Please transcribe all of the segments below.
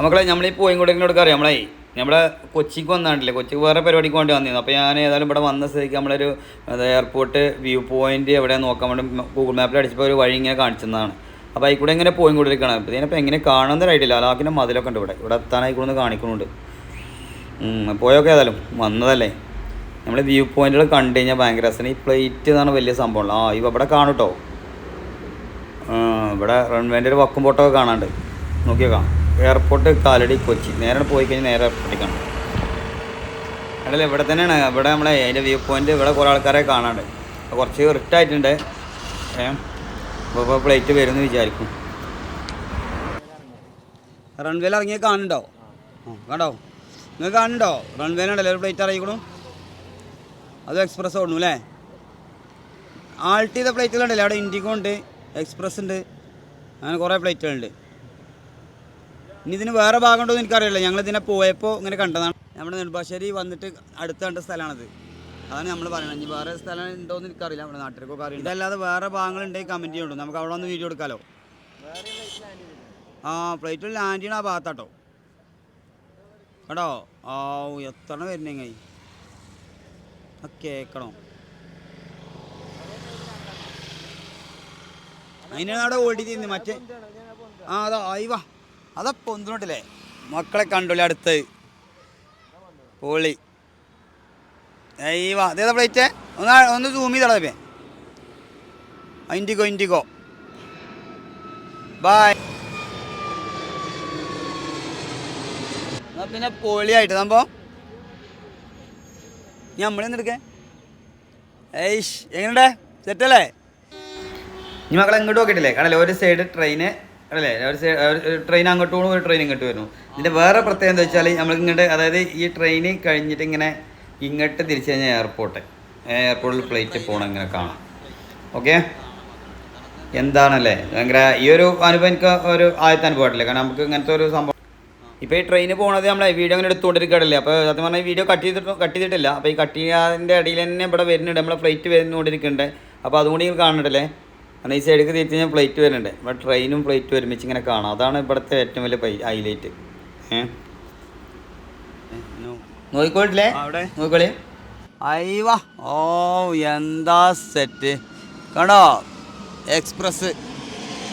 മക്കളെ നമ്മളീ പോയി കൂടെ അറിയാം നമ്മളെ നമ്മളെ കൊച്ചിക്ക് വന്നാണ്ടില്ലേ കൊച്ചിക്ക് വേറെ പരിപാടിക്ക് വേണ്ടി വന്നിരുന്നു. അപ്പോൾ ഞാൻ ഏതായാലും ഇവിടെ വന്ന സ്ഥിതിക്ക് നമ്മളൊരു എയർപോർട്ട് വ്യൂ പോയിന്റ് എവിടെ നോക്കാൻ വേണ്ടി ഗൂഗിൾ മാപ്പിൽ അടിച്ചപ്പോൾ ഒരു വഴി ഇങ്ങനെ കാണിച്ചതാണ് അപ്പോൾ അതിൽ കൂടെ ഇങ്ങനെ പോയി കൊണ്ടിരിക്കണം അപ്പോൾ ഇതിനിപ്പോൾ എങ്ങനെ കാണുന്നതായിട്ടില്ല അലാക്കിന്റെ മതിലൊക്കെ ഉണ്ട് ഇവിടെ. ഇവിടെ എത്താനായി കൂടെ കാണിക്കുന്നുണ്ട്. പോയൊക്കെ ഏതായാലും വന്നതല്ലേ. നമ്മൾ വ്യൂ പോയിന്റുകൾ കണ്ടു കഴിഞ്ഞാൽ ഭയങ്കര രസമാണ് ഈ പ്ലേറ്റ് എന്നാണ് വലിയ സംഭവം ആ ഇവ ഇവിടെ കാണും കേട്ടോ ഇവിടെ റൺവേന്റെ ഒരു വക്കും പൊട്ടൊക്കെ കാണാണ്ട്. നോക്കിയേക്കാം എയർപോർട്ട് കാലടി കൊച്ചി. നേരെ പോയി കഴിഞ്ഞാൽ നേരെ എയർപോർട്ടിൽ അടല ഇവിടെ തന്നെയാണ്. ഇവിടെ നമ്മളെ അതിന്റെ വ്യൂ പോയിന്റ് ഇവിടെ കുറേ ആൾക്കാരെ കാണാണ്ട് കുറച്ച് റിട്ടായിട്ടുണ്ട് ആയിട്ടുണ്ട്. അപ്പോൾ പ്ലേറ്റ് വരുമെന്ന് വിചാരിക്കും. റൺവേയിൽ ഇറങ്ങിയ കാണുന്നുണ്ടോ? ആ കണ്ടോ? നിങ്ങൾ കാണുന്നുണ്ടോ? റൺവേയിലുണ്ടല്ലോ ഒരു പ്ലേറ്റ് അറിയിക്കണു അത് എക്സ്പ്രസ് ഓടുന്നു അല്ലേ? ആൾട്ട് ചെയ്ത അവിടെ ഇൻഡിഗോ ഉണ്ട് എക്സ്പ്രസ് ഉണ്ട്. അങ്ങനെ കുറേ പ്ലേറ്റുകളുണ്ട് ഇനി ഇതിന് വേറെ ഭാഗം ഉണ്ടോ എന്ന് എനിക്കറിയില്ല. ഞങ്ങൾ ഇതിനെ പോയപ്പോൾ ഇങ്ങനെ കണ്ടതാണ്. നമ്മുടെ നെടുമ്പാശ്ശേരി വന്നിട്ട് അടുത്ത കണ്ട സ്ഥലമാണത്. അതാണ് നമ്മൾ പറയുന്നത് ഇനി വേറെ സ്ഥലം ഉണ്ടോ എന്ന് എനിക്കറിയില്ല. നമ്മുടെ നാട്ടിലേക്കൊക്കെ അറിയില്ല ഇതല്ലാതെ വേറെ ഭാഗങ്ങളുണ്ടെങ്കിൽ കമന്റ് ചെയ്യുള്ളൂ നമുക്ക് അവിടെ ഒന്ന് വീഡിയോ എടുക്കാമല്ലോ ആ പ്ലേറ്റിൽ ലാൻഡ് ചെയ്യണ ആ ഭാഗത്താട്ടോ. കേട്ടോ ആ എത്ര വരുന്നെങ്കിൽ ആ കേക്കണോ? അതിനാണ് അവിടെ ഓടി തിന്ന് മറ്റേ ആ അതാ അയ്യവാ അതാ ഒന്നിനോട്ടില്ലേ മക്കളെ കണ്ടുള്ള അടുത്ത്. പൊളി. ദൈവ. അതേതാ പ്ലേറ്റ് ഒന്ന് ഒന്ന് സൂം ചെയ്തളേ ഇൻഡിഗോ ഇൻഡിഗോ ബായ് എന്നാൽ പിന്നെ പൊളിയായിട്ട് സംഭവം നമ്മളെന്നെടുക്കേ ഏയ്ഷ് എങ്ങനെയുണ്ടേ? സെറ്റല്ലേ ഇനി മക്കളെ ഇങ്ങോട്ട് നോക്കിയിട്ടില്ലേ? കണ്ടല്ലേ ഒരു സൈഡ് ട്രെയിന് അല്ലേ? ഒരു ട്രെയിൻ അങ്ങോട്ട് പോകുന്നു ഒരു ട്രെയിൻ ഇങ്ങോട്ട് വരുന്നു. ഇതിന്റെ വേറെ പ്രത്യേകത എന്താ വെച്ചാൽ നമ്മൾ ഇങ്ങോട്ട് അതായത് ഈ ട്രെയിൻ കഴിഞ്ഞിട്ട് ഇങ്ങനെ ഇങ്ങോട്ട് തിരിച്ചു കഴിഞ്ഞാൽ എയർപോർട്ട് എയർപോർട്ടിൽ ഫ്ലൈറ്റ് പോകണം ഇങ്ങനെ കാണാം. ഓക്കെ എന്താണല്ലേ? ഭയങ്കര ഈ ഒരു അനുഭവം എനിക്ക് ഒരു ആദ്യത്തെ അനുഭവമായിട്ടില്ല? കാരണം നമുക്ക് ഇങ്ങനത്തെ ഒരു സംഭവം ഇപ്പോൾ ഈ ട്രെയിൻ പോണത് നമ്മളെ വീഡിയോ അങ്ങനെ എടുത്തുകൊണ്ടിരിക്കുകയല്ലേ അപ്പോൾ സത്യം പറഞ്ഞാൽ ഈ വീഡിയോ കട്ട് ചെയ്തിട്ട് കട്ട് ചെയ്തിട്ടില്ല. അപ്പോൾ ഈ കട്ട് ചെയ്യാതിന്റെ ഇടയിൽ തന്നെ ഇവിടെ വരുന്നുണ്ട്. നമ്മളെ ഫ്ലൈറ്റ് വരുന്നുകൊണ്ടിരിക്കുന്നുണ്ട്. അപ്പോൾ അതുകൊണ്ട് നിങ്ങൾ കാണുന്നുണ്ടല്ലേ? കാരണം ഈ സൈഡിലേക്ക് തിരിച്ച് കഴിഞ്ഞാൽ ഫ്ലൈറ്റ് വരുന്നുണ്ട്. ഇവിടെ ട്രെയിനും ഫ്ലൈറ്റും ഒരുമിച്ച് ഇങ്ങനെ കാണാം. അതാണ് ഇവിടുത്തെ ഏറ്റവും വലിയ ഹൈലൈറ്റ് ഏഹ് നോക്കിക്കോട്ടില്ലേ അവിടെ. നോക്കിക്കോളി. അയ്യവാ. ഓ എന്താ സെറ്റ് കണ്ടോ? എക്സ്പ്രസ്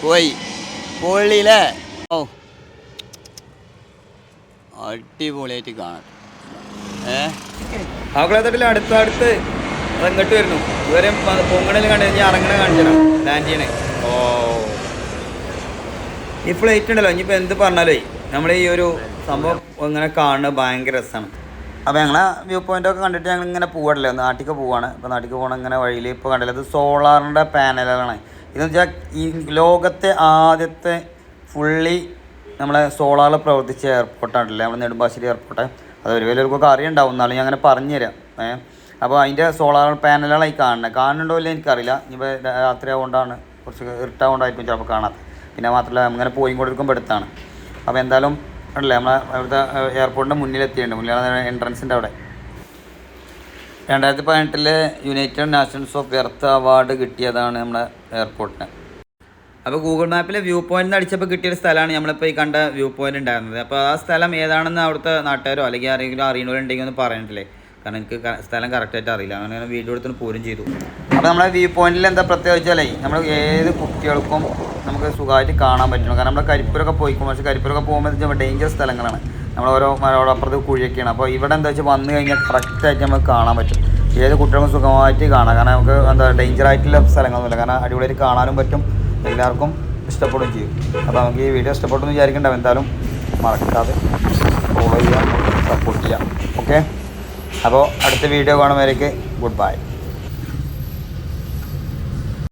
പോയി. പൊള്ളിയില്ലേ ഓ. അടിപൊളിയായിട്ട് കാണാം. ഏ? അടുത്ത അടുത്ത് അടുത്ത് ഇങ്ങോട്ട് വരുന്നു. ഇതുവരെ പൊങ്ങണിൽ കണ്ടു ഞാൻ ഇറങ്ങണ കാണിച്ചണം ലാൻഡ് ചെയ്യണേ ഓ. ഈ ഫ്ലൈറ്റ് ഉണ്ടല്ലോ ഇനിയിപ്പോൾ എന്ത് പറഞ്ഞാലേ നമ്മൾ ഈ ഒരു സംഭവം ഇങ്ങനെ കാണുന്നത് ഭയങ്കര രസമാണ് അപ്പോൾ ഞങ്ങൾ വ്യൂ പോയിന്റൊക്കെ കണ്ടിട്ട് ഞങ്ങൾ ഇങ്ങനെ പോകണല്ലോ നാട്ടിലേക്ക് പോവാണ്. ഇപ്പോൾ നാട്ടിലേക്ക് പോകണം ഇങ്ങനെ വഴിയിൽ ഇപ്പോൾ കണ്ടില്ല ഇത് സോളാറിന്റെ പാനലുകളാണ് ഇതെന്ന് വെച്ചാൽ ഈ ലോകത്തെ ആദ്യത്തെ ഫുള്ളി നമ്മളെ സോളാറിൽ പ്രവർത്തിച്ച എയർപോർട്ടാണല്ലേ നമ്മുടെ നെടുമ്പാശ്ശേരി എയർപോർട്ട് അത് ഒരു വലിയവർക്കൊക്കെ അറിയുണ്ടാവും എന്നാലും ഞാൻ അങ്ങനെ പറഞ്ഞുതരാം. ഏഹ് അപ്പോൾ അതിന്റെ സോളാർ പാനലുകളായി കാണുന്നത് കാണുന്നുണ്ടോ ഇല്ല എനിക്കറിയില്ല. ഇപ്പോൾ രാത്രി ആവുകൊണ്ടാണ് കുറച്ച് ഇരുട്ടാവുകൊണ്ടായിരിക്കും ചിലപ്പോൾ കാണാത്തത് പിന്നെ മാത്രമല്ല അങ്ങനെ പോയി കൊണ്ടിരിക്കുമ്പോൾ അടുത്താണ്. അപ്പോൾ എന്തായാലും ഉണ്ടല്ലേ നമ്മളെ അവിടുത്തെ എയർപോർട്ടിന്റെ മുന്നിലെത്തിയിട്ടുണ്ട്. മുന്നിലാണ് എൻട്രൻസിന്റെ അവിടെ. രണ്ടായിരത്തി പതിനെട്ടിലെ united nations of earth award കിട്ടിയതാണ് നമ്മുടെ എയർപോർട്ടിന് അപ്പോൾ ഗൂഗിൾ മാപ്പിലെ വ്യൂ പോയിന്റ് അടിച്ചപ്പോൾ കിട്ടിയ സ്ഥലമാണ് നമ്മളിപ്പോൾ ഈ കണ്ട വ്യൂ പോയിന്റ് ഉണ്ടായിരുന്നത്. അപ്പോൾ ആ സ്ഥലം ഏതാണെന്ന് അവിടുത്തെ നാട്ടുകാരോ അല്ലെങ്കിൽ ആരെങ്കിലും അറിയണവരുണ്ടെങ്കിൽ ഒന്ന് പറഞ്ഞിട്ടില്ലേ കാരണം എനിക്ക് സ്ഥലം കറക്റ്റായിട്ട് അറിയില്ല. അങ്ങനെ ഞാൻ വീഡിയോ കൊടുത്തു പോരും ചെയ്തു. അപ്പോൾ നമ്മുടെ വ്യൂ പോയിന്റിൽ എന്താ പ്രത്യേകിച്ചാലേ നമ്മൾ ഏത് കുട്ടികൾക്കും നമുക്ക് സുഖമായിട്ട് കാണാൻ പറ്റണം. കാരണം നമ്മുടെ കരിപ്പൂരൊക്കെ പോയിക്കും പക്ഷേ കരിപ്പൂരൊക്കെ പോകുമ്പോൾ ഡേഞ്ചർ സ്ഥലങ്ങളാണ്. നമ്മൾ ഓരോ മരോടപ്പുറത്ത് കുഴിയൊക്കെയാണ്. അപ്പോൾ ഇവിടെ എന്താ വെച്ചാൽ വന്നു കഴിഞ്ഞാൽ കറക്റ്റായിട്ട് നമുക്ക് കാണാൻ പറ്റും. ഏത് കുട്ടികൾക്കും സുഖമായിട്ട് കാണാം. കാരണം നമുക്ക് എന്താ ഡേഞ്ചർ ആയിട്ടുള്ള സ്ഥലങ്ങളൊന്നുമില്ല. കാരണം അടിപൊളിയായിട്ട് കാണാനും പറ്റും. എല്ലാവർക്കും ഇഷ്ടപ്പെടുകയും ചെയ്യും. അപ്പോൾ നമുക്ക് ഈ വീഡിയോ ഇഷ്ടപ്പെട്ടു എന്ന് വിചാരിക്കണ്ടാവും എന്തായാലും മറക്കാതെ. അപ്പോൾ അടുത്ത വീഡിയോ കാണുമ്പോഴേക്ക് ഗുഡ് ബൈ.